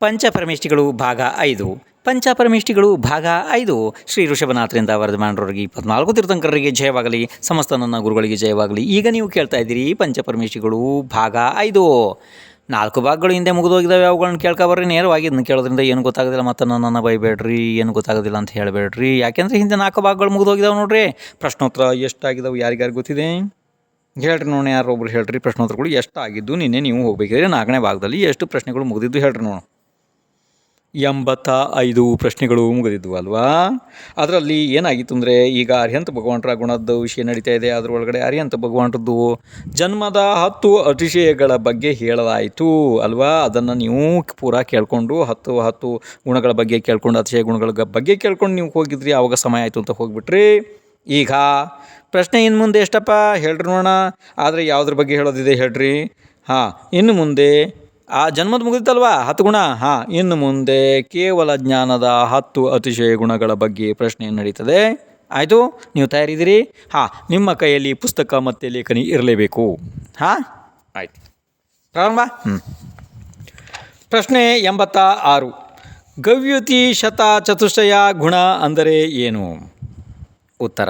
ಪಂಚಪರಮೇಷ್ಠಿಗಳು ಭಾಗ ಐದು. ಪಂಚಪರಮೇಷ್ಠಿಗಳು ಭಾಗ ಐದು. ಶ್ರೀ ಋಷಭನಾಥರಿಂದ ವರದಮಾನರವರಿಗೆ ಇಪ್ಪತ್ನಾಲ್ಕು ತೀರ್ಥಂಕರರಿಗೆ ಜಯವಾಗಲಿ. ಸಮಸ್ತ ನನ್ನ ಗುರುಗಳಿಗೆ ಜಯವಾಗಲಿ. ಈಗ ನೀವು ಕೇಳ್ತಾ ಇದ್ದೀರಿ ಪಂಚಪರಮೇಷ್ಠಿಗಳು ಭಾಗ ಐದು. ನಾಲ್ಕು ಭಾಗಗಳು ಹಿಂದೆ ಮುಗಿದೋಗಿದ್ದಾವೆ. ಅವುಗಳನ್ನ ಕೇಳ್ಕೊಬರ್ರಿ. ನೇರವಾಗಿ ಇದನ್ನ ಕೇಳೋದ್ರಿಂದ ಏನು ಗೊತ್ತಾಗೋದಿಲ್ಲ. ಮತ್ತು ನನ್ನನ್ನು ಬೈಬೇಡ್ರಿ. ಏನು ಗೊತ್ತಾಗೋದಿಲ್ಲ ಅಂತ ಹೇಳಬೇಡ್ರಿ. ಯಾಕೆಂದರೆ ಹಿಂದೆ ನಾಲ್ಕು ಭಾಗಗಳು ಮುಗಿದೋಗಿದ್ದಾವೆ ನೋಡ್ರಿ. ಪ್ರಶ್ನೋತ್ತರ ಎಷ್ಟಾಗಿದ್ದಾವೆ? ಯಾರಿಗಾರು ಗೊತ್ತಿದೆ? ಹೇಳ್ರಿ ನೋಡಿ ಯಾರು ಒಬ್ರು ಹೇಳ್ರಿ ಪ್ರಶ್ನೋತ್ತರಗಳು ಎಷ್ಟಾಗಿದ್ದು? ನಿನ್ನೆ ನೀವು ಹೋಗಬೇಕಿದ್ರೆ ನಾಲ್ಕನೇ ಭಾಗದಲ್ಲಿ ಎಷ್ಟು ಪ್ರಶ್ನೆಗಳು ಮುಗಿದಿದ್ದು ಹೇಳ್ರಿ ನೋಡು ಎಂಬತ್ತ ಐದು ಪ್ರಶ್ನೆಗಳು ಮುಗಿದಿದ್ವು ಅಲ್ವಾ? ಅದರಲ್ಲಿ ಏನಾಗಿತ್ತು ಅಂದರೆ, ಈಗ ಅರ್ಹಂತ ಭಗವಂತರ ಗುಣದ ವಿಷಯ ನಡೀತಾ ಇದೆ ಅದರೊಳಗಡೆ ಅರ್ಹಂತ ಭಗವಂತದ್ದು ಜನ್ಮದ ಹತ್ತು ಅತಿಶಯಗಳ ಬಗ್ಗೆ ಹೇಳಲಾಯಿತು ಅಲ್ವಾ? ಅದನ್ನು ನೀವು ಪೂರಾ ಕೇಳಿಕೊಂಡು, ಹತ್ತು ಹತ್ತು ಗುಣಗಳ ಬಗ್ಗೆ ಕೇಳ್ಕೊಂಡು, ಅತಿಶಯ ಗುಣಗಳ ಬಗ್ಗೆ ಕೇಳ್ಕೊಂಡು ನೀವು ಹೋಗಿದ್ರಿ ಆವಾಗ ಸಮಯ ಆಯಿತು ಅಂತ ಹೋಗ್ಬಿಟ್ರಿ. ಈಗ ಪ್ರಶ್ನೆ ಇನ್ನು ಮುಂದೆ ಎಷ್ಟಪ್ಪ? ಹೇಳ್ರಿ ನೋಡೋಣ. ಆದರೆ ಯಾವುದ್ರ ಬಗ್ಗೆ ಹೇಳೋದಿದೆ ಹೇಳ್ರಿ. ಹಾಂ ಇನ್ನು ಮುಂದೆ ಆ ಜನ್ಮದ ಮುಗಿದಿತ್ತಲ್ವಾ? ಹತ್ತು ಗುಣ? ಹಾಂ, ಇನ್ನು ಮುಂದೆ ಕೇವಲ ಜ್ಞಾನದ ಹತ್ತು ಅತಿಶಯ ಗುಣಗಳ ಬಗ್ಗೆ ಪ್ರಶ್ನೆ ನಡೀತದೆ. ಆಯಿತು, ನೀವು ತಯಾರಿದ್ದೀರಿ? ಹಾಂ, ನಿಮ್ಮ ಕೈಯಲ್ಲಿ ಪುಸ್ತಕ ಮತ್ತು ಲೇಖನಿ ಇರಲೇಬೇಕು. ಹಾಂ, ಆಯ್ತು. ಪ್ರಾರಂಭ? ಹ್ಞೂ ಪ್ರಶ್ನೆ ಎಂಬತ್ತ ಆರು. ಗವ್ಯುತಿ ಶತ ಚತುಷ್ಟಯ ಗುಣ ಅಂದರೆ ಏನು? ಉತ್ತರ.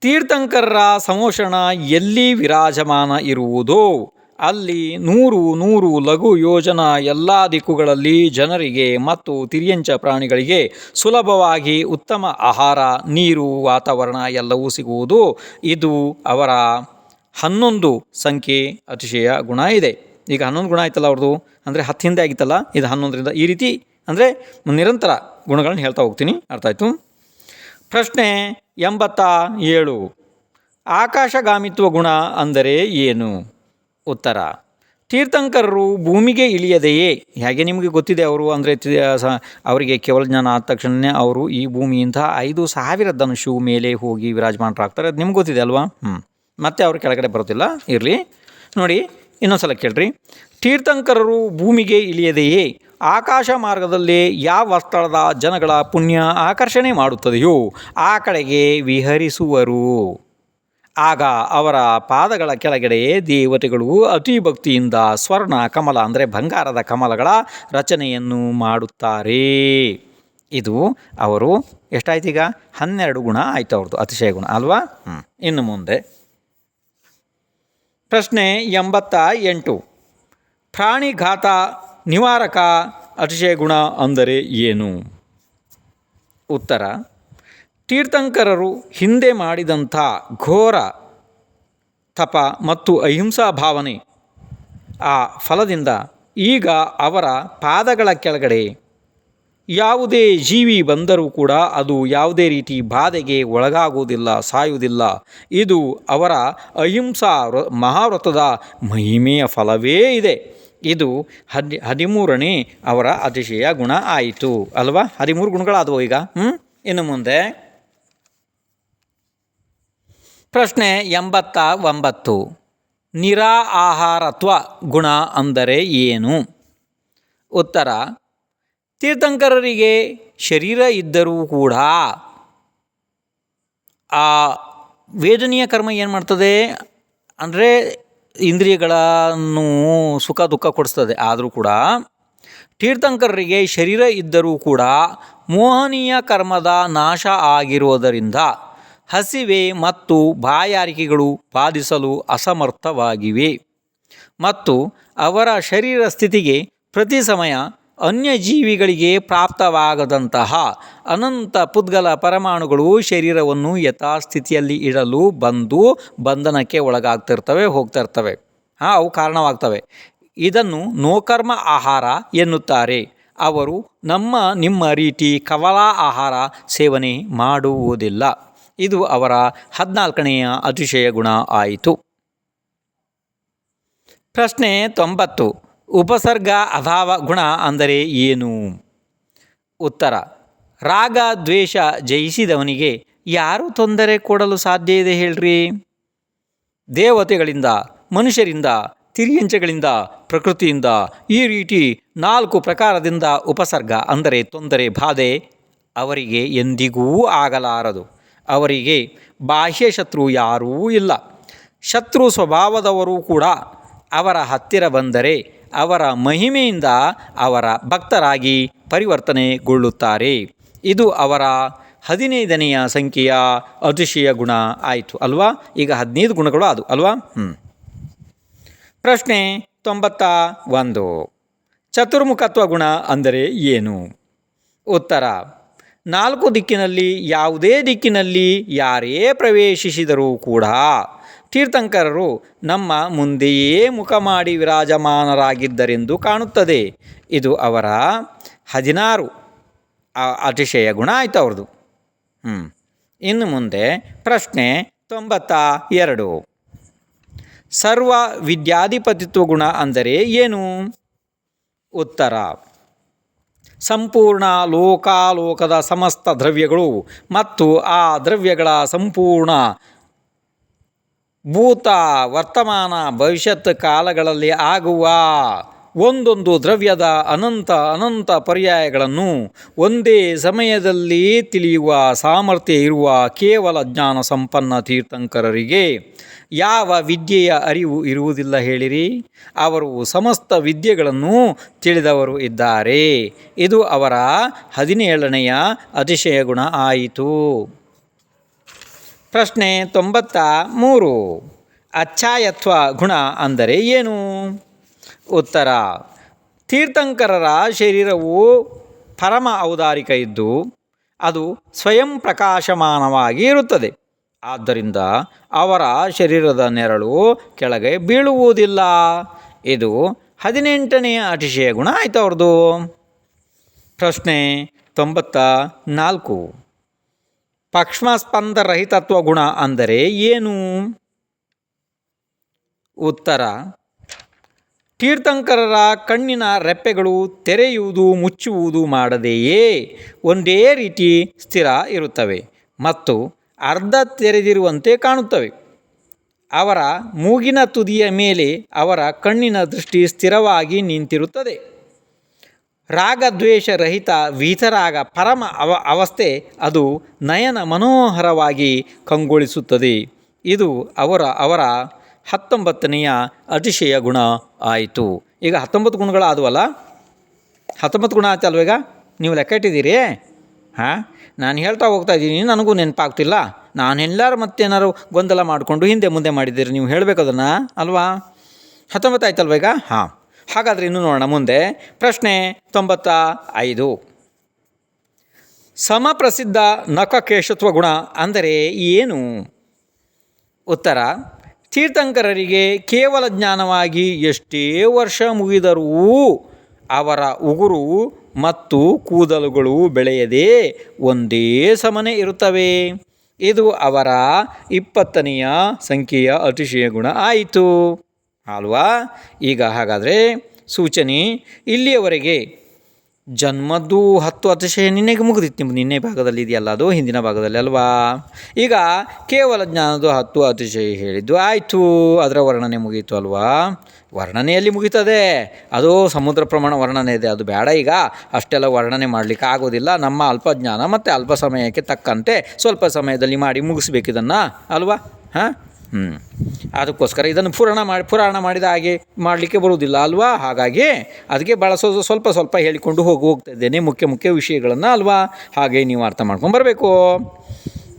ತೀರ್ಥಂಕರರ ಸಮೋಷಣ ಎಲ್ಲಿ ವಿರಾಜಮಾನ ಇರುವುದೋ? ಅಲ್ಲಿ ನೂರು ನೂರು ಲಘು ಯೋಜನಾ ಎಲ್ಲ ದಿಕ್ಕುಗಳಲ್ಲಿ ಜನರಿಗೆ ಮತ್ತು ತಿರಿಯಂಚ ಪ್ರಾಣಿಗಳಿಗೆ ಸುಲಭವಾಗಿ ಉತ್ತಮ ಆಹಾರ, ನೀರು, ವಾತಾವರಣ ಎಲ್ಲವೂ ಸಿಗುವುದು. ಇದು ಅವರ ಹನ್ನೊಂದು ಸಂಖ್ಯೆ ಅತಿಶಯ ಗುಣ ಇದೆ. ಈಗ ಹನ್ನೊಂದು ಗುಣ ಆಯ್ತಲ್ಲ ಅವ್ರದ್ದು? ಅಂದರೆ ಹತ್ತು ಹಿಂದೆ ಆಗಿತ್ತಲ್ಲ? ಇದು ಹನ್ನೊಂದರಿಂದ ಈ ರೀತಿ ಅಂದರೆ ನಿರಂತರ ಗುಣಗಳನ್ನ ಹೇಳ್ತಾ ಹೋಗ್ತೀನಿ. ಅರ್ಥ ಆಯಿತು? ಪ್ರಶ್ನೆ ಎಂಬತ್ತ ಏಳು. ಆಕಾಶಗಾಮಿತ್ವ ಗುಣ ಅಂದರೆ ಏನು? ಉತ್ತರ. ತೀರ್ಥಂಕರರು ಭೂಮಿಗೆ ಇಳಿಯದೆಯೇ? ಹೇಗೆ ನಿಮಗೆ ಗೊತ್ತಿದೆ ಅವರು ಅಂದರೆ ಅವರಿಗೆ ಕೇವಲ ಜ್ಞಾನ ಆದ ತಕ್ಷಣವೇ ಅವರು ಈ ಭೂಮಿಯಿಂದ ಐದು ಸಾವಿರ ಧನುಷು ಮೇಲೆ ಹೋಗಿ ವಿರಾಜಮಾನರಾಗ್ತಾರೆ. ಅದು ನಿಮ್ಗೆ ಗೊತ್ತಿದೆ ಅಲ್ವಾ? ಹ್ಞೂ ಮತ್ತೆ ಅವ್ರ ಕೆಳಗಡೆ ಬರೋದಿಲ್ಲ ಇರಲಿ. ನೋಡಿ, ಇನ್ನೊಂದ್ಸಲ ಕೇಳ್ರಿ. ತೀರ್ಥಂಕರರು ಭೂಮಿಗೆ ಇಳಿಯದೆಯೇ? ಆಕಾಶ ಮಾರ್ಗದಲ್ಲಿ ಯಾವ ಸ್ಥಳದ ಜನಗಳ ಪುಣ್ಯ ಆಕರ್ಷಣೆ ಮಾಡುತ್ತದೆಯೋ? ಆ ಕಡೆಗೆ ವಿಹರಿಸುವರು. ಆಗ ಅವರ ಪಾದಗಳ ಕೆಳಗಡೆ ದೇವತೆಗಳು ಅತಿ ಭಕ್ತಿಯಿಂದ ಸ್ವರ್ಣ ಕಮಲ ಅಂದರೆ ಬಂಗಾರದ ಕಮಲಗಳ ರಚನೆಯನ್ನು ಮಾಡುತ್ತಾರೆ. ಇದು ಅವರು ಈಗ? ಹನ್ನೆರಡು ಗುಣ ಆಯ್ತು ಅವ್ರದ್ದು, ಅತಿಶಯ ಗುಣ ಅಲ್ವಾ? ಇನ್ನು ಮುಂದೆ. ಪ್ರಶ್ನೆ ಎಂಬತ್ತ ಎಂಟು. ಪ್ರಾಣಿಘಾತ ನಿವಾರಕ ಅತಿಶಯ ಗುಣ ಅಂದರೆ ಏನು? ಉತ್ತರ ತೀರ್ಥಂಕರರು ಹಿಂದೆ ಮಾಡಿದಂಥ ಘೋರ ತಪ ಮತ್ತು ಅಹಿಂಸಾ ಭಾವನೆ ಆ ಫಲದಿಂದ ಈಗ ಅವರ ಪಾದಗಳ ಕೆಳಗಡೆ ಯಾವುದೇ ಜೀವಿ ಬಂದರೂ ಕೂಡ ಅದು ಯಾವುದೇ ರೀತಿ ಬಾಧೆಗೆ ಒಳಗಾಗುವುದಿಲ್ಲ, ಸಾಯುವುದಿಲ್ಲ. ಇದು ಅವರ ಅಹಿಂಸಾ ವ್ರ- ಮಹಾವ್ರತದ ಮಹಿಮೆಯ ಫಲವೇ ಇದೆ. ಇದು ಹದಿ, ಹದಿಮೂರನೇ ಅವರ ಅತಿಶಯ ಗುಣ ಆಯಿತು. ಅಲ್ವಾ? ಹದಿಮೂರು ಗುಣಗಳಾದವು ಈಗ. ಹ್ಞೂ ಇನ್ನು ಮುಂದೆ. ಪ್ರಶ್ನೆ ಎಂಬತ್ತ ಒಂಬತ್ತು. ನಿರಾ ಆಹಾರತ್ವ ಗುಣ ಅಂದರೆ ಏನು? ಉತ್ತರ, ತೀರ್ಥಂಕರರಿಗೆ ಶರೀರ ಇದ್ದರೂ ಕೂಡ ಆ ವೇದನೀಯ ಕರ್ಮ ಏನು ಮಾಡ್ತದೆ? ಅಂದರೆ ಇಂದ್ರಿಯಗಳನ್ನು ಸುಖ ದುಃಖ ಕೊಡಿಸ್ತದೆ. ಆದರೂ ಕೂಡ ತೀರ್ಥಂಕರರಿಗೆ ಶರೀರ ಇದ್ದರೂ ಕೂಡ ಮೋಹನೀಯ ಕರ್ಮದ ನಾಶ ಆಗಿರುವುದರಿಂದ ಹಸಿವೆ ಮತ್ತು ಬಾಯಾರಿಕೆಗಳು ಬಾಧಿಸಲು ಅಸಮರ್ಥವಾಗಿವೆ. ಮತ್ತು ಅವರ ಶರೀರ ಸ್ಥಿತಿಗೆ ಪ್ರತಿ ಸಮಯ ಅನ್ಯಜೀವಿಗಳಿಗೆ ಪ್ರಾಪ್ತವಾಗದಂತಹ ಅನಂತ ಪುದ್ಗಲ ಪರಮಾಣುಗಳು ಶರೀರವನ್ನು ಯಥಾಸ್ಥಿತಿಯಲ್ಲಿ ಇಡಲು ಬಂದು ಬಂಧನಕ್ಕೆ ಒಳಗಾಗ್ತಿರ್ತವೆ ಹೋಗ್ತಾ ಇರ್ತವೆ ಹಾಂ ಅವು ಕಾರಣವಾಗ್ತವೆ. ಇದನ್ನು ನೋಕರ್ಮ ಆಹಾರ ಎನ್ನುತ್ತಾರೆ. ಅವರು ನಮ್ಮ ನಿಮ್ಮ ರೀತಿ ಕವಲ ಆಹಾರ ಸೇವನೆ ಮಾಡುವುದಿಲ್ಲ. ಇದು ಅವರ ಹದಿನಾಲ್ಕನೆಯ ಅತಿಶಯ ಗುಣ ಆಯಿತು. ಪ್ರಶ್ನೆ ತೊಂಬತ್ತು, ಉಪಸರ್ಗ ಅಭಾವ ಗುಣ ಅಂದರೆ ಏನು? ಉತ್ತರ, ರಾಗ ದ್ವೇಷ ಜಯಿಸಿದವನಿಗೆ ಯಾರು ತೊಂದರೆ ಕೊಡಲು ಸಾಧ್ಯ ಇದೆ ಹೇಳ್ರಿ? ದೇವತೆಗಳಿಂದ, ಮನುಷ್ಯರಿಂದ, ತಿರಿಯಂಚಗಳಿಂದ, ಪ್ರಕೃತಿಯಿಂದ ಈ ರೀತಿ ನಾಲ್ಕು ಪ್ರಕಾರದಿಂದ ಉಪಸರ್ಗ ಅಂದರೆ ತೊಂದರೆ ಬಾಧೆ ಅವರಿಗೆ ಎಂದಿಗೂ ಆಗಲಾರದು. ಅವರಿಗೆ ಬಾಹ್ಯ ಶತ್ರು ಯಾರೂ ಇಲ್ಲ. ಶತ್ರು ಸ್ವಭಾವದವರು ಕೂಡ ಅವರ ಹತ್ತಿರ ಬಂದರೆ ಅವರ ಮಹಿಮೆಯಿಂದ ಅವರ ಭಕ್ತರಾಗಿ ಪರಿವರ್ತನೆಗೊಳ್ಳುತ್ತಾರೆ. ಇದು ಅವರ ಹದಿನೈದನೆಯ ಸಂಖ್ಯೆಯ ಅತಿಶಯ ಗುಣ ಆಯಿತು, ಅಲ್ವಾ? ಈಗ ಹದಿನೈದು ಗುಣಗಳು ಅದು, ಅಲ್ವಾ? ಪ್ರಶ್ನೆ ತೊಂಬತ್ತ ಒಂದು. ಚತುರ್ಮುಖತ್ವ ಗುಣ ಅಂದರೆ ಏನು? ಉತ್ತರ ನಾಲ್ಕು ದಿಕ್ಕಿನಲ್ಲಿ ಯಾವುದೇ ದಿಕ್ಕಿನಲ್ಲಿ ಯಾರೇ ಪ್ರವೇಶಿಸಿದರೂ ಕೂಡ ತೀರ್ಥಂಕರರು ನಮ್ಮ ಮುಂದೆಯೇ ಮುಖ ಮಾಡಿ ವಿರಾಜಮಾನರಾಗಿದ್ದರೆಂದು ಕಾಣುತ್ತದೆ. ಇದು ಅವರ ಹದಿನಾರು ಅತಿಶಯ ಗುಣ ಆಯಿತು ಅವ್ರದ್ದು. ಇನ್ನು ಮುಂದೆ ಪ್ರಶ್ನೆ ತೊಂಬತ್ತ ಎರಡು. ಸರ್ವ ವಿದ್ಯಾಧಿಪತಿತ್ವ ಗುಣ ಅಂದರೆ ಏನು? ಉತ್ತರ. ಸಂಪೂರ್ಣ ಲೋಕಾಲೋಕದ ಸಮಸ್ತ ದ್ರವ್ಯಗಳು ಮತ್ತು ಆ ದ್ರವ್ಯಗಳ ಸಂಪೂರ್ಣ ಭೂತ ವರ್ತಮಾನ ಭವಿಷ್ಯತ್ ಕಾಲಗಳಲ್ಲಿ ಆಗುವ ಒಂದೊಂದು ದ್ರವ್ಯದ ಅನಂತ ಅನಂತ ಪರ್ಯಾಯಗಳನ್ನು ಒಂದೇ ಸಮಯದಲ್ಲಿ ತಿಳಿಯುವ ಸಾಮರ್ಥ್ಯ ಇರುವ ಕೇವಲ ಜ್ಞಾನ ಸಂಪನ್ನ ತೀರ್ಥಂಕರರಿಗೆ ಯಾವ ವಿದ್ಯೆಯ ಅರಿವು ಇರುವುದಿಲ್ಲ ಹೇಳಿರಿ. ಅವರು ಸಮಸ್ತ ವಿದ್ಯೆಗಳನ್ನು ತಿಳಿದವರು ಇದ್ದಾರೆ. ಇದು ಅವರ ಹದಿನೇಳನೆಯ ಅತಿಶಯ ಗುಣ ಆಯಿತು. ಪ್ರಶ್ನೆ ತೊಂಬತ್ತ ಮೂರು. ಅಚ್ಛಾಯತ್ವ ಗುಣ ಅಂದರೆ ಏನು? ಉತ್ತರ. ತೀರ್ಥಂಕರರ ಶರೀರವು ಪರಮ ಔದಾರಿಕ ಇದ್ದು ಅದು ಸ್ವಯಂ ಪ್ರಕಾಶಮಾನವಾಗಿ ಇರುತ್ತದೆ. ಆದ್ದರಿಂದ ಅವರ ಶರೀರದ ನೆರಳು ಕೆಳಗೆ ಬೀಳುವುದಿಲ್ಲ. ಇದು ಹದಿನೆಂಟನೆಯ ಅತಿಶಯ ಗುಣ ಆಯಿತು ಅವ್ರದ್ದು ಪ್ರಶ್ನೆ ತೊಂಬತ್ತ ನಾಲ್ಕು. ಪಕ್ಷ್ಮಸ್ಪಂದರಹಿತತ್ವ ಗುಣ ಅಂದರೆ ಏನು? ಉತ್ತರ. ತೀರ್ಥಂಕರರ ಕಣ್ಣಿನ ರೆಪ್ಪೆಗಳು ತೆರೆಯುವುದು, ಮುಚ್ಚುವುದು ಮಾಡದೆಯೇ? ಒಂದೇ ರೀತಿ ಸ್ಥಿರ ಇರುತ್ತವೆ ಮತ್ತು ಅರ್ಧ ತೆರೆದಿರುವಂತೆ ಕಾಣುತ್ತವೆ. ಅವರ ಮೂಗಿನ ತುದಿಯ ಮೇಲೆ ಅವರ ಕಣ್ಣಿನ ದೃಷ್ಟಿ ಸ್ಥಿರವಾಗಿ ನಿಂತಿರುತ್ತದೆ. ರಾಗದ್ವೇಷ ರಹಿತ ವೀತರಾಗ ಪರಮ ಅವ, ಅವಸ್ಥೆ ಅದು ನಯನ ಮನೋಹರವಾಗಿ ಕಂಗೊಳಿಸುತ್ತದೆ. ಇದು ಅವರ ಅವರ ಹತ್ತೊಂಬತ್ತನೆಯ ಅತಿಶಯ ಗುಣ ಆಯಿತು. ಈಗ ಹತ್ತೊಂಬತ್ತು ಗುಣಗಳಾದವಲ್ಲ ಹತ್ತೊಂಬತ್ತು ಗುಣ ಆಯ್ತಲ್ವ ಈಗ? ನೀವು ಲೆಕ್ಕ ಇಟ್ಟಿದ್ದೀರಿ? ಹಾಂ? ನಾನು ಹೇಳ್ತಾ ಹೋಗ್ತಾ ಇದ್ದೀನಿ, ನನಗೂ ನೆನಪಾಗ್ತಿಲ್ಲ. ನಾನು ಎಲ್ಲರೂ ಮತ್ತೇನಾರು ಗೊಂದಲ ಮಾಡಿಕೊಂಡು ಹಿಂದೆ ಮುಂದೆ ಮಾಡಿದ್ದೀರಿ, ನೀವು ಹೇಳಬೇಕು ಅದನ್ನು, ಅಲ್ವಾ? ಹತ್ತೊಂಬತ್ತು ಆಯ್ತಲ್ವ ಈಗ? ಹಾಂ. ಹಾಗಾದರೆ ಇನ್ನು ನೋಡೋಣ ಮುಂದೆ. ಪ್ರಶ್ನೆ ತೊಂಬತ್ತ ಐದು. ಸಮಪ್ರಸಿದ್ಧ ನಖಕೇಶತ್ವ ಗುಣ ಅಂದರೆ ಏನು? ಉತ್ತರ ತೀರ್ಥಂಕರರಿಗೆ ಕೇವಲ ಜ್ಞಾನವಾಗಿ ಎಷ್ಟೇ ವರ್ಷ ಮುಗಿದರೂ ಅವರ ಉಗುರು ಮತ್ತು ಕೂದಲುಗಳು ಬೆಳೆಯದೆ ಒಂದೇ ಸಮನೆ ಇರುತ್ತವೆ. ಇದು ಅವರ ಇಪ್ಪತ್ತನೆಯ ಸಂಖ್ಯೆಯ ಅತಿಶಯ ಗುಣ ಆಯಿತು. ಅಲ್ವಾ? ಈಗ ಹಾಗಾದರೆ ಸೂಚನೆ ಇಲ್ಲಿಯವರೆಗೆ. ಜನ್ಮದ್ದು ಹತ್ತು ಅತಿಶಯ ನಿನ್ನೆಗೆ ಮುಗಿದಿತ್ತು. ನಿಮ್ಮ ನಿನ್ನೆ ಭಾಗದಲ್ಲಿ ಇದೆಯಲ್ಲ, ಅದು ಹಿಂದಿನ ಭಾಗದಲ್ಲಿ ಅಲ್ವಾ? ಈಗ ಕೇವಲ ಜ್ಞಾನದ್ದು ಹತ್ತು ಅತಿಶಯ ಹೇಳಿದ್ದು ಆಯಿತು. ಅದರ ವರ್ಣನೆ ಮುಗೀತು ಅಲ್ವಾ? ವರ್ಣನೆಯಲ್ಲಿ ಮುಗೀತದೆ. ಅದು ಸಮುದ್ರ ಪ್ರಮಾಣ ವರ್ಣನೆ ಇದೆ, ಅದು ಬೇಡ ಈಗ. ಅಷ್ಟೆಲ್ಲ ವರ್ಣನೆ ಮಾಡಲಿಕ್ಕೆ ಆಗೋದಿಲ್ಲ. ನಮ್ಮ ಅಲ್ಪ ಜ್ಞಾನ ಮತ್ತು ಅಲ್ಪ ಸಮಯಕ್ಕೆ ತಕ್ಕಂತೆ ಸ್ವಲ್ಪ ಸಮಯದಲ್ಲಿ ಮಾಡಿ ಮುಗಿಸ್ಬೇಕಿದನ್ನು ಅಲ್ವಾ? ಹಾಂ? ಹ್ಞೂ ಅದಕ್ಕೋಸ್ಕರ ಇದನ್ನು ಪುರಾಣ ಮಾಡಿ ಪುರಾಣ ಮಾಡಿದ ಹಾಗೆ ಮಾಡಲಿಕ್ಕೆ ಬರುವುದಿಲ್ಲ ಅಲ್ವಾ? ಹಾಗಾಗಿ ಅದಕ್ಕೆ ಬಳಸೋದು ಸ್ವಲ್ಪ ಸ್ವಲ್ಪ ಹೇಳಿಕೊಂಡು ಹೋಗಿ ಹೋಗ್ತಾ ಇದ್ದೇನೆ. ಮುಖ್ಯ ಮುಖ್ಯ ವಿಷಯಗಳನ್ನು ಅಲ್ವಾ? ಹಾಗೆ ನೀವು ಅರ್ಥ ಮಾಡ್ಕೊಂಡು ಬರಬೇಕು.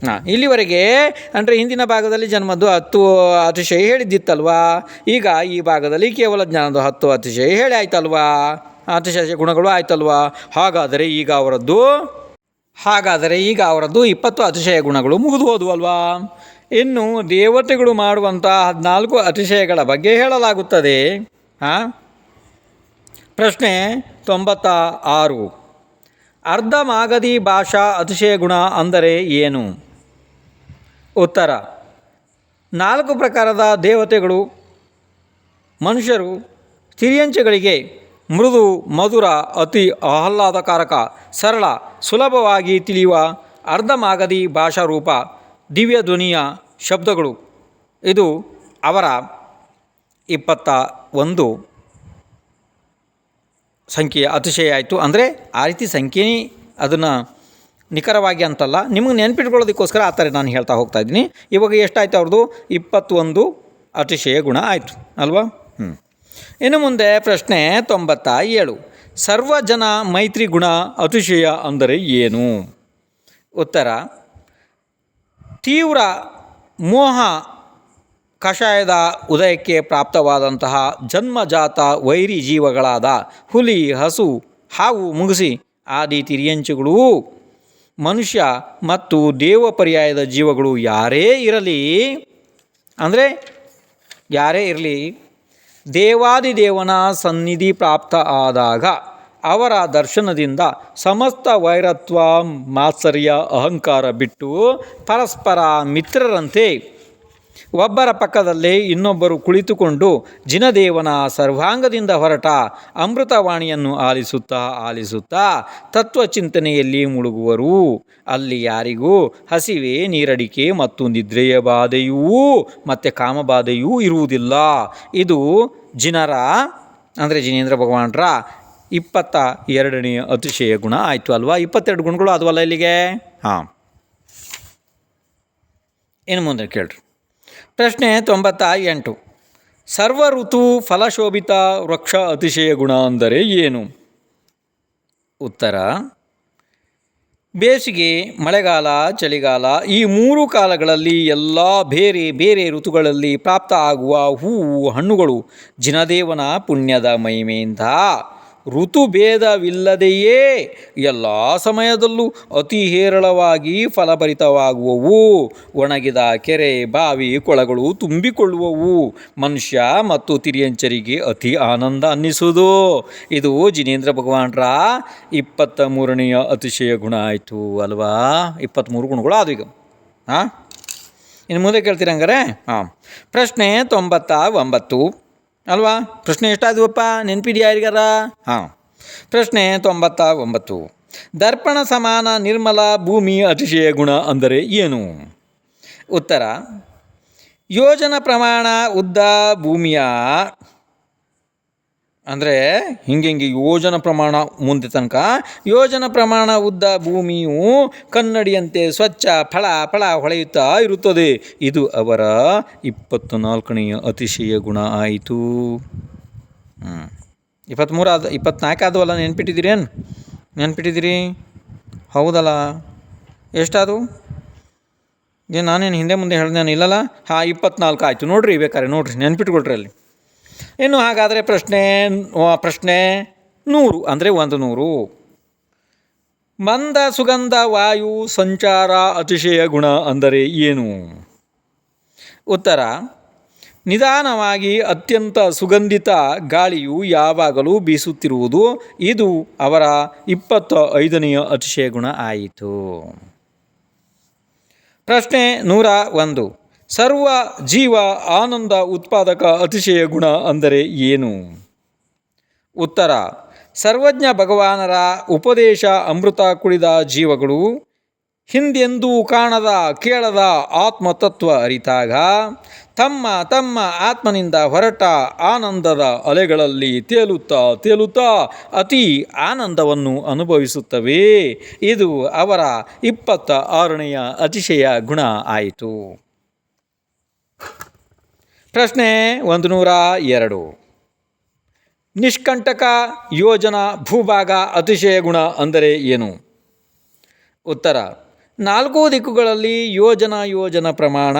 ಹಾಂ, ಇಲ್ಲಿವರೆಗೆ ಅಂದರೆ ಹಿಂದಿನ ಭಾಗದಲ್ಲಿ ಜನ್ಮದ್ದು ಹತ್ತು ಅತಿಶಯ ಹೇಳಿದ್ದಿತ್ತಲ್ವಾ? ಈಗ ಈ ಭಾಗದಲ್ಲಿ ಕೇವಲ ಜ್ಞಾನದ ಹತ್ತು ಅತಿಶಯ ಹೇಳಿ ಆಯ್ತಲ್ವಾ? ಅತಿಶಯ ಗುಣಗಳು ಆಯ್ತಲ್ವಾ? ಹಾಗಾದರೆ ಈಗ ಅವರದ್ದು ಹಾಗಾದರೆ ಈಗ ಅವರದ್ದು ಇಪ್ಪತ್ತು ಅತಿಶಯ ಗುಣಗಳು ಮುಗಿದು ಹೋದವು ಅಲ್ವಾ? ಇನ್ನು ದೇವತೆಗಳು ಮಾಡುವಂಥ ಹದಿನಾಲ್ಕು ಅತಿಶಯಗಳ ಬಗ್ಗೆ ಹೇಳಲಾಗುತ್ತದೆ. ಹಾಂ ಪ್ರಶ್ನೆ ತೊಂಬತ್ತ ಆರು. ಅರ್ಧ ಮಾಗದಿ ಭಾಷಾ ಅತಿಶಯ ಗುಣ ಅಂದರೆ ಏನು? ಉತ್ತರ. ನಾಲ್ಕು ಪ್ರಕಾರದ ದೇವತೆಗಳು, ಮನುಷ್ಯರು ತಿರಿಯಂಚೆಗಳಿಗೆ ಮೃದು, ಮಧುರ, ಅತಿ ಆಹ್ಲಾದಕಾರಕ, ಸರಳ, ಸುಲಭವಾಗಿ ತಿಳಿಯುವ ಅರ್ಧ ಮಾಗದಿ ಭಾಷಾ ರೂಪ ದಿವ್ಯ ಧ್ವನಿಯ ಶಬ್ದಗಳು. ಇದು ಅವರ ಇಪ್ಪತ್ತ ಒಂದು ಸಂಖ್ಯೆಯ ಅತಿಶಯ ಆಯಿತು. ಅಂದರೆ ಆ ರೀತಿ ಸಂಖ್ಯೆನೇ ಅದನ್ನು ನಿಖರವಾಗಿ ಅಂತಲ್ಲ. ನಿಮಗೆ ನೆನ್ಪಿಟ್ಕೊಳ್ಳೋದಕ್ಕೋಸ್ಕರ ಆ ಥರ ನಾನು ಹೇಳ್ತಾ ಹೋಗ್ತಾ ಇದ್ದೀನಿ. ಇವಾಗ ಎಷ್ಟಾಯ್ತು ಅವ್ರದ್ದು ಇಪ್ಪತ್ತೊಂದು ಅತಿಶಯ ಗುಣ ಆಯಿತು. ಅಲ್ವಾ? ಹ್ಞೂ ಇನ್ನು ಮುಂದೆ ಪ್ರಶ್ನೆ ತೊಂಬತ್ತ ಏಳು. ಸರ್ವಜನ ಮೈತ್ರಿ ಗುಣ ಅತಿಶಯ ಅಂದರೆ ಏನು? ಉತ್ತರ, ತೀವ್ರ ಮೋಹ ಕಷಾಯದ ಉದಯಕ್ಕೆ ಪ್ರಾಪ್ತವಾದಂತಹ ಜನ್ಮಜಾತ ವೈರಿ ಜೀವಗಳಾದ ಹುಲಿ, ಹಸು, ಹಾವು ಮುಗಿಸಿ ಆದಿ ತಿರಿಯಂಚುಗಳು ಮನುಷ್ಯ ಮತ್ತು ದೇವ ಪರ್ಯಾಯದ ಜೀವಗಳು ಯಾರೇ ಇರಲಿ, ಅಂದರೆ ಯಾರೇ ಇರಲಿ ದೇವಾದಿದೇವನ ಸನ್ನಿಧಿ ಪ್ರಾಪ್ತ ಆದಾಗ ಅವರ ದರ್ಶನದಿಂದ ಸಮಸ್ತ ವೈರತ್ವ ಮಾತ್ಸರ್ಯ ಅಹಂಕಾರ ಬಿಟ್ಟು ಪರಸ್ಪರ ಮಿತ್ರರಂತೆ ಒಬ್ಬರ ಪಕ್ಕದಲ್ಲೇ ಇನ್ನೊಬ್ಬರು ಕುಳಿತುಕೊಂಡು ಜಿನದೇವನ ಸರ್ವಾಂಗದಿಂದ ಹೊರಟ ಅಮೃತವಾಣಿಯನ್ನು ಆಲಿಸುತ್ತಾ ಆಲಿಸುತ್ತಾ ತತ್ವಚಿಂತನೆಯಲ್ಲಿ ಮುಳುಗುವರು. ಅಲ್ಲಿ ಯಾರಿಗೂ ಹಸಿವೆ, ನೀರಡಿಕೆ ಮತ್ತು ನಿದ್ರೆಯ ಬಾಧೆಯೂ ಮತ್ತು ಕಾಮಬಾಧೆಯೂ ಇರುವುದಿಲ್ಲ. ಇದು ಜಿನರ, ಅಂದರೆ ಜಿನೇಂದ್ರ ಭಗವಾನರ ಇಪ್ಪತ್ತ ಎರಡನೆಯ ಅತಿಶಯ ಗುಣ ಆಯಿತು ಅಲ್ವಾ? ಇಪ್ಪತ್ತೆರಡು ಗುಣಗಳು ಅದವಲ್ಲ ಇಲ್ಲಿಗೆ? ಹಾಂ. ಇನ್ನು ಮುಂದೆ ಕೇಳ್ರಿ. ಪ್ರಶ್ನೆ ತೊಂಬತ್ತ ಎಂಟು. ಸರ್ವ ಋತು ಫಲಶೋಭಿತ ವೃಕ್ಷ ಅತಿಶಯ ಗುಣ ಅಂದರೆ ಏನು? ಉತ್ತರ, ಬೇಸಿಗೆ, ಮಳೆಗಾಲ, ಚಳಿಗಾಲ ಈ ಮೂರು ಕಾಲಗಳಲ್ಲಿ ಎಲ್ಲ ಬೇರೆ ಬೇರೆ ಋತುಗಳಲ್ಲಿ ಪ್ರಾಪ್ತ ಆಗುವ ಹೂವು, ಹಣ್ಣುಗಳು, ಜಿನದೇವನ ಪುಣ್ಯದ ಮಹಿಮೆಯಿಂದ ಋತುಭೇದವಿಲ್ಲದೆಯೇ ಎಲ್ಲ ಸಮಯದಲ್ಲೂ ಅತಿ ಹೇರಳವಾಗಿ ಫಲಭರಿತವಾಗುವವು. ಒಣಗಿದ ಕೆರೆ, ಬಾವಿ, ಕೊಳಗಳು ತುಂಬಿಕೊಳ್ಳುವವು. ಮನುಷ್ಯ ಮತ್ತು ತಿರಿಯಂಚರಿಗೆ ಅತಿ ಆನಂದ ಅನ್ನಿಸುವುದು. ಇದು ಜಿನೇಂದ್ರ ಭಗವಾನರ ಇಪ್ಪತ್ತ ಮೂರನೆಯ ಅತಿಶಯ ಗುಣ ಆಯಿತು ಅಲ್ವಾ? ಇಪ್ಪತ್ತ್ಮೂರು ಗುಣಗಳು ಅದು ಈಗ. ಹಾಂ ಇನ್ನು ಮುಂದೆ ಕೇಳ್ತೀರ ಹಂಗಾರೆ? ಹಾಂ ಪ್ರಶ್ನೆ ತೊಂಬತ್ತ ಒಂಬತ್ತು. ಅಲ್ವಾ? ಪ್ರಶ್ನೆ ಎಷ್ಟಾದವಪ್ಪ? ನೆನಪಿದೆಯಾ ಯಾರಿಗಾರ? ಹಾಂ. ಪ್ರಶ್ನೆ ತೊಂಬತ್ತ ಒಂಬತ್ತು. ದರ್ಪಣ ಸಮಾನ ನಿರ್ಮಲ ಭೂಮಿ ಅತಿಶಯ ಗುಣ ಅಂದರೆ ಏನು? ಉತ್ತರ. ಯೋಜನ ಪ್ರಮಾಣ ಉದ್ದ ಭೂಮಿಯ ಅಂದರೆ ಹಿಂಗೆ ಹಿಂಗೆ ಯೋಜನ ಪ್ರಮಾಣ ಮುಂದೆ ತನಕ, ಯೋಜನ ಪ್ರಮಾಣ ಉದ್ದ ಭೂಮಿಯು ಕನ್ನಡಿಯಂತೆ ಸ್ವಚ್ಛ, ಫಳ ಫಳ ಹೊಳೆಯುತ್ತಾ ಇರುತ್ತದೆ. ಇದು ಅವರ ಇಪ್ಪತ್ತ ನಾಲ್ಕನೆಯ ಅತಿಶಯ ಗುಣ ಆಯಿತು. ಹ್ಞೂ ಇಪ್ಪತ್ತ್ಮೂರು ಆದ ಇಪ್ಪತ್ನಾಲ್ಕು ಆದವಲ್ಲ ನೆನ್ಪಿಟ್ಟಿದ್ದೀರೇನು ನೆನ್ಪಿಟ್ಟಿದ್ದೀರಿ? ಹೌದಲ್ಲ? ಎಷ್ಟಾದವು ಏನು ನಾನೇನು ಹಿಂದೆ ಮುಂದೆ ಹೇಳಿದೆ ನಾನು ಇಲ್ಲಲ್ಲ? ಹಾಂ, ಇಪ್ಪತ್ನಾಲ್ಕು ಆಯಿತು. ನೋಡಿರಿ ಬೇಕಾರೆ ನೋಡಿರಿ, ನೆನ್ಪಿಟ್ಕೊಳ್ರಿ ಅಲ್ಲಿ. ಇನ್ನು ಹಾಗಾದರೆ ಪ್ರಶ್ನೆ ಪ್ರಶ್ನೆ ನೂರು, ಅಂದರೆ ಒಂದು ನೂರು. ಮಂದ ಸುಗಂಧ ವಾಯು ಸಂಚಾರ ಅತಿಶಯ ಗುಣ ಅಂದರೆ ಏನು? ಉತ್ತರ, ನಿಧಾನವಾಗಿ ಅತ್ಯಂತ ಸುಗಂಧಿತ ಗಾಳಿಯು ಯಾವಾಗಲೂ ಬೀಸುತ್ತಿರುವುದು ಇದು ಅವರ ಇಪ್ಪತ್ತ ಐದನೆಯ ಅತಿಶಯ ಗುಣ ಆಯಿತು. ಪ್ರಶ್ನೆ ನೂರ ಒಂದು. ಸರ್ವ ಜೀವ ಆನಂದ ಉತ್ಪಾದಕ ಅತಿಶಯ ಗುಣ ಅಂದರೆ ಏನು? ಉತ್ತರ, ಸರ್ವಜ್ಞ ಭಗವಾನರ ಉಪದೇಶ ಅಮೃತ ಕುಡಿದ ಜೀವಗಳು ಹಿಂದೆಂದೂ ಕಾಣದ ಕೇಳದ ಆತ್ಮತತ್ವ ಅರಿತಾಗ, ತಮ್ಮ ತಮ್ಮ ಆತ್ಮನಿಂದ ಹೊರಟ ಆನಂದದ ಅಲೆಗಳಲ್ಲಿ ತೇಲುತ್ತಾ ತೇಲುತ್ತಾ ಅತಿ ಆನಂದವನ್ನು ಅನುಭವಿಸುತ್ತವೆ. ಇದು ಅವರ ಇಪ್ಪತ್ತ ಆರನೆಯ ಅತಿಶಯ ಗುಣ ಆಯಿತು. ಪ್ರಶ್ನೆ ಒಂದು ನೂರ ಎರಡು. ನಿಷ್ಕಂಟಕ ಯೋಜನಾ ಭೂಭಾಗ ಅತಿಶಯ ಗುಣ ಅಂದರೆ ಏನು? ಉತ್ತರ, ನಾಲ್ಕು ದಿಕ್ಕುಗಳಲ್ಲಿ ಯೋಜನಾ ಯೋಜನ ಪ್ರಮಾಣ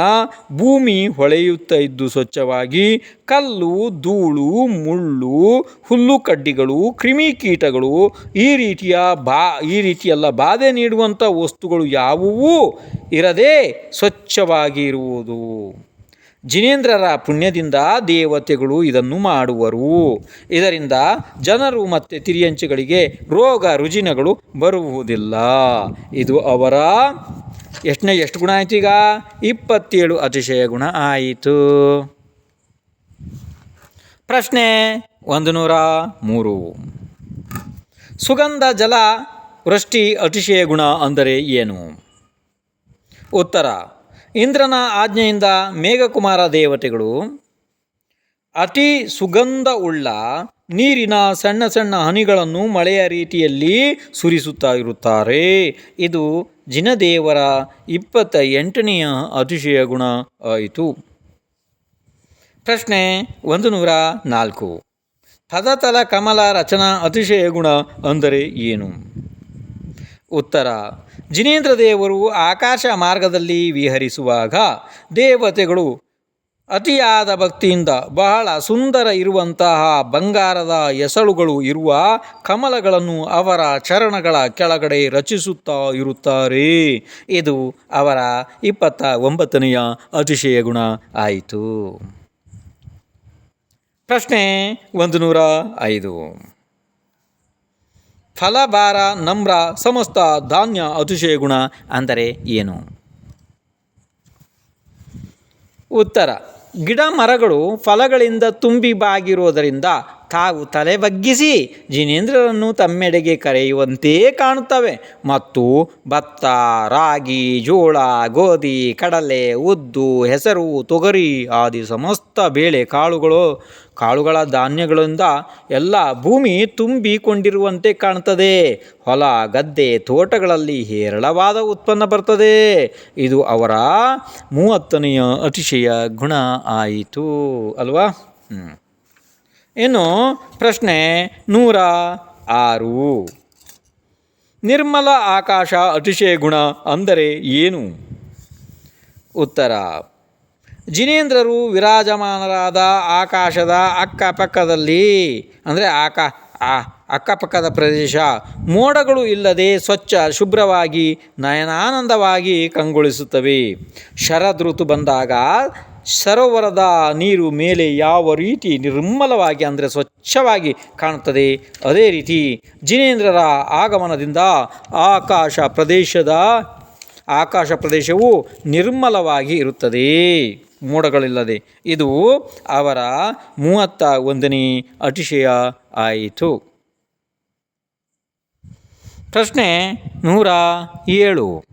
ಭೂಮಿ ಹೊಳೆಯುತ್ತ ಇದ್ದು ಸ್ವಚ್ಛವಾಗಿ ಕಲ್ಲು, ಧೂಳು, ಮುಳ್ಳು, ಹುಲ್ಲು ಕಡ್ಡಿಗಳು ಕ್ರಿಮಿಕೀಟಗಳು ಈ ರೀತಿಯ ಬಾ, ಈ ರೀತಿಯೆಲ್ಲ ಬಾಧೆ ನೀಡುವಂಥ ವಸ್ತುಗಳು ಯಾವುವೂ ಇರದೆ ಸ್ವಚ್ಛವಾಗಿ ಇರುವುದು ಜಿನೇಂದ್ರರ ಪುಣ್ಯದಿಂದ ದೇವತೆಗಳು ಇದನ್ನು ಮಾಡುವರು. ಇದರಿಂದ ಜನರು ಮತ್ತು ತಿರಿಯಂಚುಗಳಿಗೆ ರೋಗ ರುಜಿನಗಳು ಬರುವುದಿಲ್ಲ. ಇದು ಅವರ ಎಷ್ಟನೇ ಎಷ್ಟು ಗುಣ ಆಯಿತು ಈಗ? ಇಪ್ಪತ್ತೇಳು ಅತಿಶಯ ಗುಣ ಆಯಿತು. ಪ್ರಶ್ನೆ ಒಂದು ನೂರ ಮೂರು. ಸುಗಂಧ ಜಲ ವೃಷ್ಟಿ ಅತಿಶಯ ಗುಣ ಅಂದರೆ ಏನು? ಉತ್ತರ ಇಂದ್ರನ ಆಜ್ಞೆಯಿಂದ ಮೇಘಕುಮಾರ ದೇವತೆಗಳು ಅತಿ ಸುಗಂಧ ಉಳ್ಳ ನೀರಿನ ಸಣ್ಣ ಸಣ್ಣ ಹನಿಗಳನ್ನು ಮಳೆಯ ರೀತಿಯಲ್ಲಿ ಸುರಿಸುತ್ತಾ ಇರುತ್ತಾರೆ ಇದು ಜಿನದೇವರ ಇಪ್ಪತ್ತ ಎಂಟನೆಯ ಅತಿಶಯ ಗುಣ ಆಯಿತು. ಪ್ರಶ್ನೆ ಒಂದು ನೂರ ನಾಲ್ಕು. ಪದತಲ ಕಮಲ ರಚನಾ ಅತಿಶಯ ಗುಣ ಅಂದರೆ ಏನು? ಉತ್ತರ. ಜಿನೇಂದ್ರ ದೇವರು ಆಕಾಶ ಮಾರ್ಗದಲ್ಲಿ ವಿಹರಿಸುವಾಗ ದೇವತೆಗಳು ಅತಿಯಾದ ಭಕ್ತಿಯಿಂದ ಬಹಳ ಸುಂದರ ಇರುವಂತಹ ಬಂಗಾರದ ಎಸಳುಗಳು ಇರುವ ಕಮಲಗಳನ್ನು ಅವರ ಚರಣಗಳ ಕೆಳಗಡೆ ರಚಿಸುತ್ತಾ ಇರುತ್ತಾರೆ. ಇದು ಅವರ ಇಪ್ಪತ್ತ ಒಂಬತ್ತನೆಯ ಅತಿಶಯ ಗುಣ. ಆಯಿತು. ಪ್ರಶ್ನೆ ಒಂದು ನೂರ ಐದು. ಫಲಭಾರ ನಮ್ರ ಸಮಸ್ತ ಧಾನ್ಯ ಅತಿಶಯ ಗುಣ ಅಂದರೆ ಏನು? ಉತ್ತರ. ಗಿಡ ಮರಗಳು ಫಲಗಳಿಂದ ತುಂಬಿ ಬಾಗಿರೋದರಿಂದ ತಾವು ತಲೆ ಬಗ್ಗಿಸಿ ಜಿನೇಂದ್ರರನ್ನು ತಮ್ಮೆಡೆಗೆ ಕರೆಯುವಂತೆ ಕಾಣುತ್ತವೆ. ಮತ್ತು ಭತ್ತ, ರಾಗಿ, ಜೋಳ, ಗೋಧಿ, ಕಡಲೆ, ಉದ್ದು, ಹೆಸರು, ತೊಗರಿ ಆದಿ ಸಮಸ್ತ ಬೇಳೆ ಕಾಳುಗಳು, ಕಾಳುಗಳ ಧಾನ್ಯಗಳಿಂದ ಎಲ್ಲ ಭೂಮಿ ತುಂಬಿಕೊಂಡಿರುವಂತೆ ಕಾಣುತ್ತದೆ. ಹೊಲ, ಗದ್ದೆ, ತೋಟಗಳಲ್ಲಿ ಹೇರಳವಾದ ಉತ್ಪನ್ನ ಬರ್ತದೆ ಇದು ಅವರ ಮೂವತ್ತನೆಯ ಅತಿಶಯ ಗುಣ ಆಯಿತು, ಅಲ್ವಾ? ಇನ್ನು ಪ್ರಶ್ನೆ ನೂರ ಆರು. ನಿರ್ಮಲ ಆಕಾಶ ಅತಿಶಯ ಗುಣ ಅಂದರೆ ಏನು? ಉತ್ತರ, ಜಿನೇಂದ್ರರು ವಿರಾಜಮಾನರಾದ ಆಕಾಶದ ಅಕ್ಕಪಕ್ಕದಲ್ಲಿ ಅಂದರೆ ಆಕಾ, ಆ ಅಕ್ಕಪಕ್ಕದ ಪ್ರದೇಶ, ಮೋಡಗಳು ಇಲ್ಲದೆ ಸ್ವಚ್ಛ, ಶುಭ್ರವಾಗಿ, ನಯನಾನಂದವಾಗಿ ಕಂಗೊಳಿಸುತ್ತವೆ. ಶರದ್ ಋತು ಬಂದಾಗ ಸರೋವರದ ನೀರು ಮೇಲೆ ಯಾವ ರೀತಿ ನಿರ್ಮಲವಾಗಿ ಅಂದರೆ ಸ್ವಚ್ಛವಾಗಿ ಕಾಣುತ್ತದೆ? ಅದೇ ರೀತಿ ಜಿನೇಂದ್ರರ ಆಗಮನದಿಂದ ಆಕಾಶ ಪ್ರದೇಶದ ಆಕಾಶ ಪ್ರದೇಶವು ನಿರ್ಮಲವಾಗಿ ಇರುತ್ತದೆ. ಮೋಡಗಳಿಲ್ಲದೆ. ಇದು ಅವರ ಮೂವತ್ತ ಒಂದನೇ ಅತಿಶಯ ಆಯಿತು. ಪ್ರಶ್ನೆ ನೂರ ಏಳು.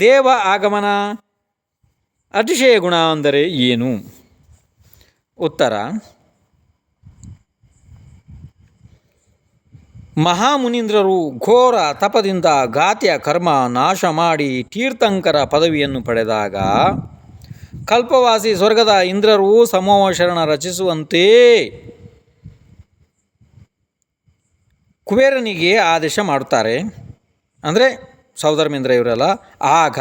ದೇವ ಆಗಮನ ಅತಿಶಯ ಗುಣ ಅಂದರೆ ಏನು? ಉತ್ತರ. ಮಹಾಮುನೀಂದ್ರರು ಘೋರ ತಪದಿಂದ ಗಾತ್ಯ ಕರ್ಮ ನಾಶ ಮಾಡಿ ತೀರ್ಥಂಕರ ಪದವಿಯನ್ನು ಪಡೆದಾಗ ಕಲ್ಪವಾಸಿ ಸ್ವರ್ಗದ ಇಂದ್ರರು ಸಮೋಶರಣ ರಚಿಸುವಂತೆ ಕುಬೇರನಿಗೆ ಆದೇಶ ಮಾಡುತ್ತಾರೆ. ಅಂದರೆ ಸೌಧರ್ಮೇಂದ್ರ ಇವರೆಲ್ಲ ಆಗ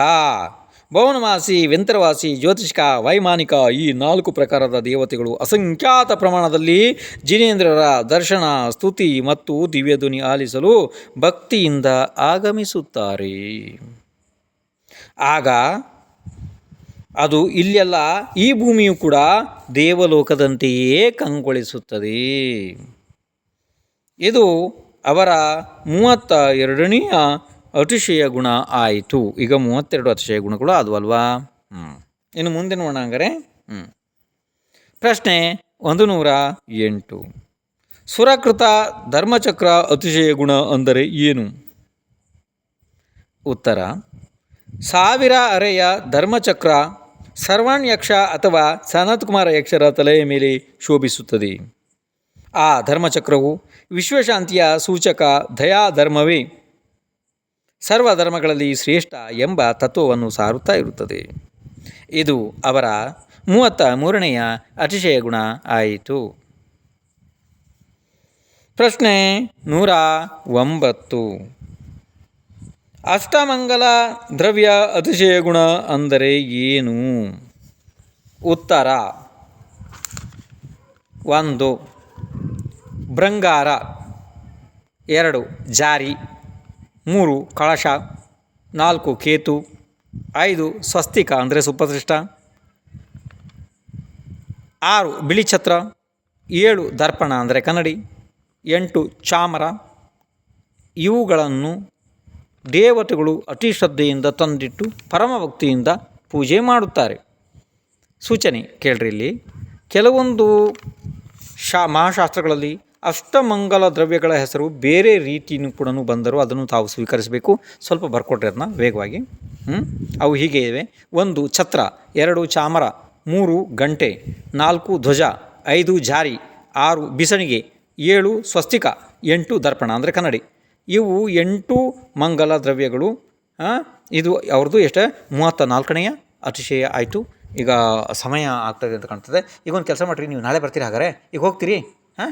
ಭವನವಾಸಿ ವೆಂತ್ರವಾಸಿ ಜ್ಯೋತಿಷ್ಕ, ವೈಮಾನಿಕ ಈ ನಾಲ್ಕು ಪ್ರಕಾರದ ದೇವತೆಗಳು ಅಸಂಖ್ಯಾತ ಪ್ರಮಾಣದಲ್ಲಿ ಜಿನೇಂದ್ರರ ದರ್ಶನ, ಸ್ತುತಿ ಮತ್ತು ದಿವ್ಯಧ್ವನಿ ಆಲಿಸಲು ಭಕ್ತಿಯಿಂದ ಆಗಮಿಸುತ್ತಾರೆ. ಆಗ ಅದು ಇಲ್ಲೆಲ್ಲ ಈ ಭೂಮಿಯು ಕೂಡ ದೇವಲೋಕದಂತೆಯೇ ಕಂಗೊಳಿಸುತ್ತದೆ. ಇದು ಅವರ ಮೂವತ್ತ ಎರಡನೆಯ ಅತಿಶಯ ಗುಣ ಆಯಿತು. ಈಗ ಮೂವತ್ತೆರಡು ಅತಿಶಯ ಗುಣಗಳು ಅದು ಅಲ್ವಾ ಹ್ಞೂ ಇನ್ನು ಮುಂದೆ ನೋಡೋಣ ಹಂಗಾರೆ ಹ್ಞೂ ಪ್ರಶ್ನೆ ಒಂದು ನೂರ ಎಂಟು. ಸುರಕೃತ ಧರ್ಮಚಕ್ರ ಅತಿಶಯ ಗುಣ ಅಂದರೆ ಏನು? ಉತ್ತರ, ಸಾವಿರ ಅರೆಯ ಧರ್ಮಚಕ್ರ ಸರ್ವಾಣ್ ಯಕ್ಷ ಅಥವಾ ಸನತ್ ಕುಮಾರ ಯಕ್ಷರ ತಲೆಯ ಮೇಲೆ ಶೋಭಿಸುತ್ತದೆ. ಆ ಧರ್ಮಚಕ್ರವು ವಿಶ್ವಶಾಂತಿಯ ಸೂಚಕ ದಯಾಧರ್ಮವೇ ಸರ್ವಧರ್ಮಗಳಲ್ಲಿ ಶ್ರೇಷ್ಠ ಎಂಬ ತತ್ವವನ್ನು ಸಾರುತ್ತಾ ಇರುತ್ತದೆ. ಇದು ಅವರ ಮೂವತ್ತ ಮೂರನೆಯ ಅತಿಶಯ ಗುಣ ಆಯಿತು. ಪ್ರಶ್ನೆ ನೂರ ಒಂಬತ್ತು. ಅಷ್ಟಮಂಗಲ ದ್ರವ್ಯ ಅತಿಶಯ ಗುಣ ಅಂದರೆ ಏನು? ಉತ್ತರ. ಒಂದು. ಬೃಂಗಾರ ಎರಡು. ಜಾರಿ. ಮೂರು ಕಳಶ, ನಾಲ್ಕು ಕೇತು, ಐದು ಸ್ವಸ್ತಿಕ ಅಂದರೆ ಸುಪ್ರತಿಷ್ಠ, ಆರು ಬಿಳಿ ಛತ್ರ, ಏಳು ದರ್ಪಣ ಅಂದರೆ ಕನ್ನಡಿ, ಎಂಟು ಚಾಮರ. ಇವುಗಳನ್ನು ದೇವತೆಗಳು ಅತಿ ಶ್ರದ್ಧೆಯಿಂದ ತಂದಿಟ್ಟು ಪರಮ ಭಕ್ತಿಯಿಂದ ಪೂಜೆ ಮಾಡುತ್ತಾರೆ. ಸೂಚನೆ ಕೇಳ್ರಿ ಇಲ್ಲಿ. ಕೆಲವೊಂದು ಶಾ ಮಹಾಶಾಸ್ತ್ರಗಳಲ್ಲಿ ಅಷ್ಟಮಂಗಲ ದ್ರವ್ಯಗಳ ಹೆಸರು ಬೇರೆ ರೀತಿಯೂ ಕೂಡ ಬಂದರೂ ಅದನ್ನು ತಾವು ಸ್ವೀಕರಿಸಬೇಕು. ಸ್ವಲ್ಪ ಬರ್ಕೊಟ್ರಿ ಅದನ್ನ ವೇಗವಾಗಿ. ಹ್ಞೂ ಅವು ಹೀಗೆ ಇವೆ. ಒಂದು ಛತ್ರ, ಎರಡು ಚಾಮರ, ಮೂರು ಗಂಟೆ, ನಾಲ್ಕು ಧ್ವಜ, ಐದು ಜಾರಿ, ಆರು ಬಿಸಣಿಗೆ, ಏಳು ಸ್ವಸ್ತಿಕ, ಎಂಟು ದರ್ಪಣ ಅಂದರೆ ಕನ್ನಡಿ. ಇವು ಎಂಟು ಮಂಗಲ ದ್ರವ್ಯಗಳು. ಇದು ಅವ್ರದ್ದು ಎಷ್ಟು? ಮೂವತ್ತ ನಾಲ್ಕನೆಯ ಅತಿಶಯ ಆಯಿತು. ಈಗ ಸಮಯ ಆಗ್ತದೆ ಅಂತ ಕಾಣ್ತದೆ. ಈಗ ಒಂದು ಕೆಲಸ ಮಾಡಿರಿ, ನೀವು ನಾಳೆ ಬರ್ತೀರಿ ಹಾಗಾದ್ರೆ? ಈಗ ಹೋಗ್ತೀರಿ? ಹಾಂ